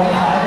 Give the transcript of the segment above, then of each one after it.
ไป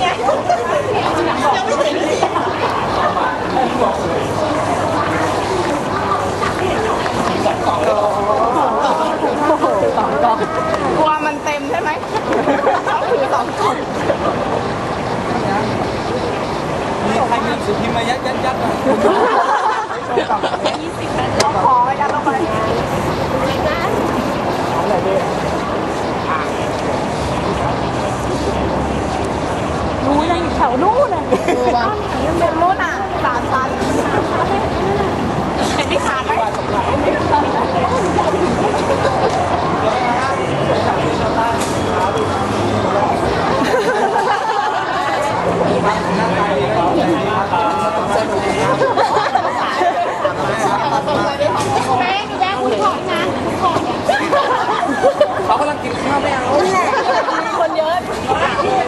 ไงยังไม่ถึงสองกล่องกลัวมันเต็มใช่ไหมเขาถือสองกล่องมีใครมีสุพิมมายัดยัด นู้นน่ะยังเป็นนู้นอะสามชั้นเห็นที่ขาดไหมแม่แม่คุณขอนะคุณขอเขากำลังกินข้าวไม่เอาคนเยอะไม่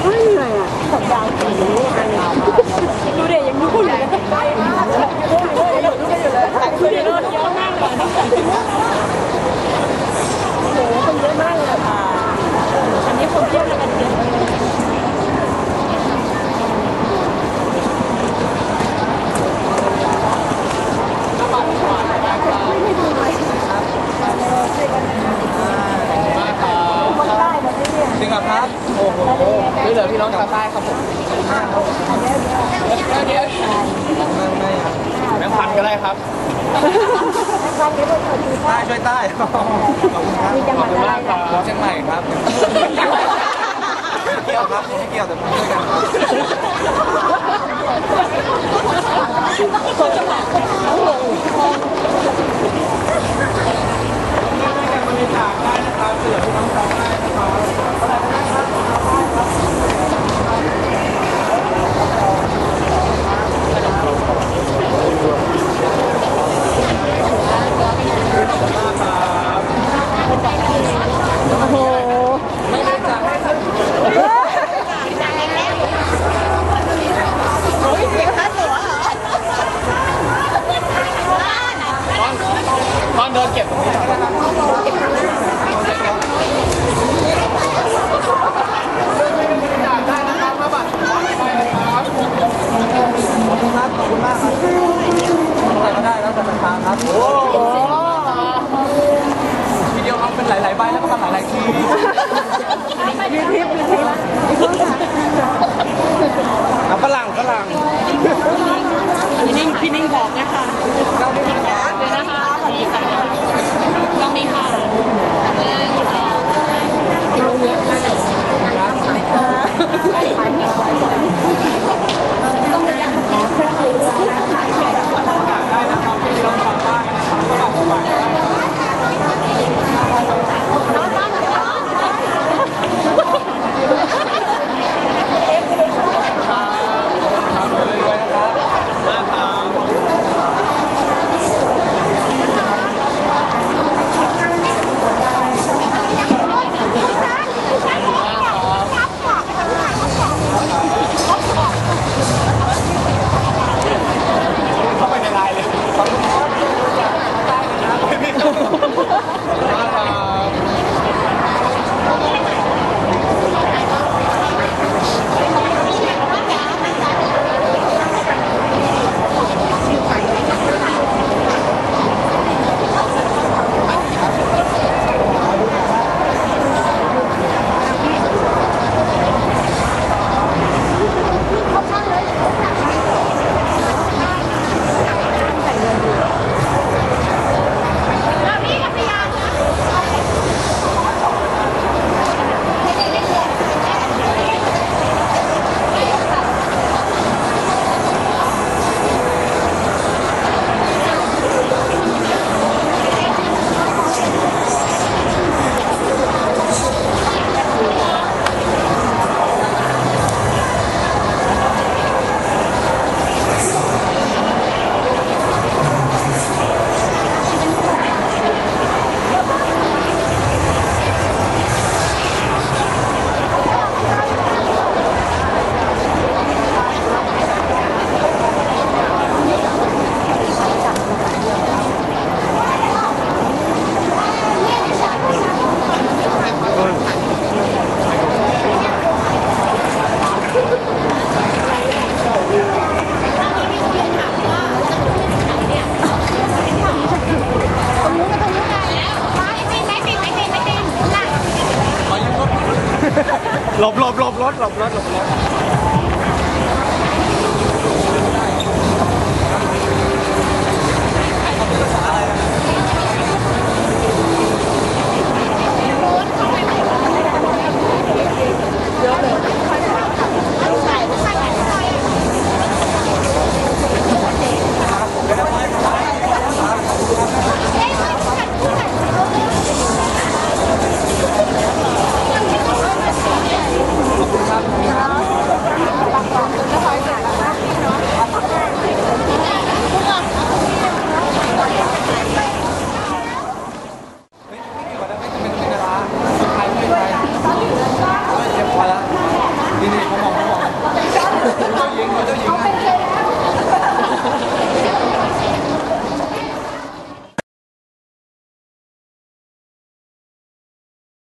เหนื่อยอะสัปดาห์สี่อันดูเด็กยังดูอยู่เลยใกล้มากเลยดูอยู่เลยดูอยู่เลยแต่คือเยอะเยอะมากเลยโอ้โหคนเยอะมากเลยอะอันนี้คนเยอะกันเยอะ จริงเหรอครับ โอ้โหนี่เหลือพี่น้องชาวใต้ครับผมไม่ไม่แบงค์พันก็ได้ครับ ใต้ช่วยใต้ขอบคุณครับขอบคุณมากครับเชียงใหม่ครับไม่เกี่ยวครับผมไม่เกี่ยวแต่ผมช่วยกันครับบริจาคได้นะครับเหลือพี่น้องชาวใต้นะครับ ตอนเดินเก็บตรงนี้ก่อนนะครับได้นะครับห้าบาทไปนะครับขอบคุณมากขอบคุณมากครับอะไรก็ได้แล้วแต่ราคาครับ โอ้วิดีโอเอาเป็น หลายๆใบแล้วก็ทำหลายๆทีมีทิปมีทิป หลบหลบหลบรถหลบรถหลบรถ